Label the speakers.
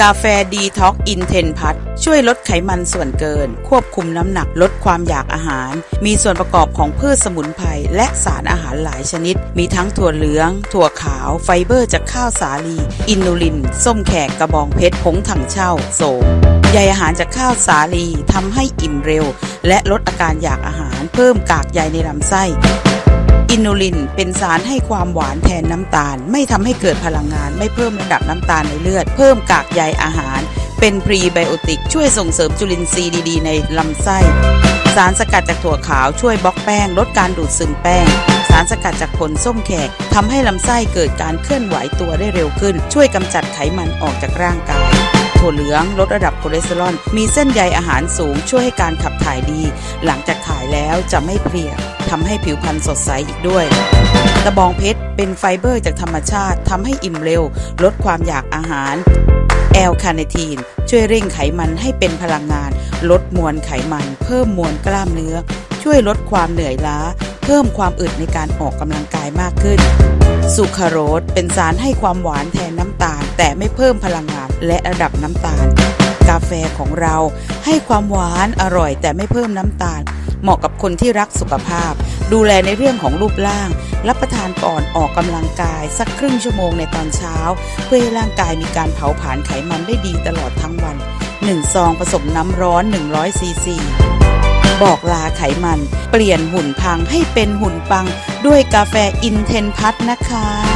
Speaker 1: กาแฟดีท็อกอินเทนพัทช่วยลดไขมันส่วนเกิน ควบคุมน้ำหนักลดความอยากอาหาร มีส่วนประกอบของพืชสมุนไพรและสารอาหารหลายชนิด มีทั้งถั่วเหลือง ถั่วขาว ไฟเบอร์จากข้าวสาลี อินูลิน ส้มแขกกระบองเพชรผงถังเช่า โสมใยอาหารจากข้าวสาลีทำให้อิ่มเร็ว และลดอาการอยากอาหาร เพิ่มกากใยในลำไส้ อินูลินเป็นสารให้ความหวานแทนน้ำตาล ไม่ทำให้เกิดพลังงาน ไม่เพิ่มระดับน้ำตาลในเลือด เพิ่มกากใยอาหาร เป็นพรีไบโอติก ช่วยส่งเสริมจุลินทรีย์ดีๆ ในลำไส้ สารสกัดจากถั่วขาวช่วยบล็อกแป้ง ลดการดูดซึมแป้ง สารสกัดจากผลส้มแขกทำให้ลำไส้เกิดการเคลื่อนไหวตัวได้เร็วขึ้น ช่วยกำจัดไขมันออกจากร่างกายถั่วเหลืองลดระดับคอเลสเตอรอลมีเส้นใยอาหารสูงช่วยให้การขับถ่ายดี หลังจากถ่ายแล้วจะไม่เพลีย ทำให้ผิวพรรณสดใสอีกด้วยตะบองเพชรเป็นไฟเบอร์จากธรรมชาติทำให้อิ่มเร็ว ลดความอยากอาหารแอลคาเนทีนช่วยเร่งไขมันให้เป็นพลังงาน ลดมวลไขมัน เพิ่มมวลกล้ามเนื้อ ช่วยลดความเหนื่อยล้า เพิ่มความอึดในการออกกำลังกายมากขึ้นสุคราโรสเป็นสารให้ความหวานแทนน้ำตาล แต่ไม่เพิ่มพลังงานและระดับน้ำตาล กาแฟของเราให้ความหวานอร่อยแต่ไม่เพิ่มน้ำตาล เหมาะกับคนที่รักสุขภาพ ดูแลในเรื่องของรูปร่าง รับประทานก่อนออกกำลังกาย สักครึ่งชั่วโมงในตอนเช้า เพื่อให้ร่างกายมีการเผาผลาญไขมันได้ดีตลอดทั้งวัน 1 ซองผสมน้ำร้อน 100ซีซีบอกลาไขมัน เปลี่ยนหุ่นพังให้เป็นหุ่นปัง ด้วยกาแฟอินเทนพัทนะคะ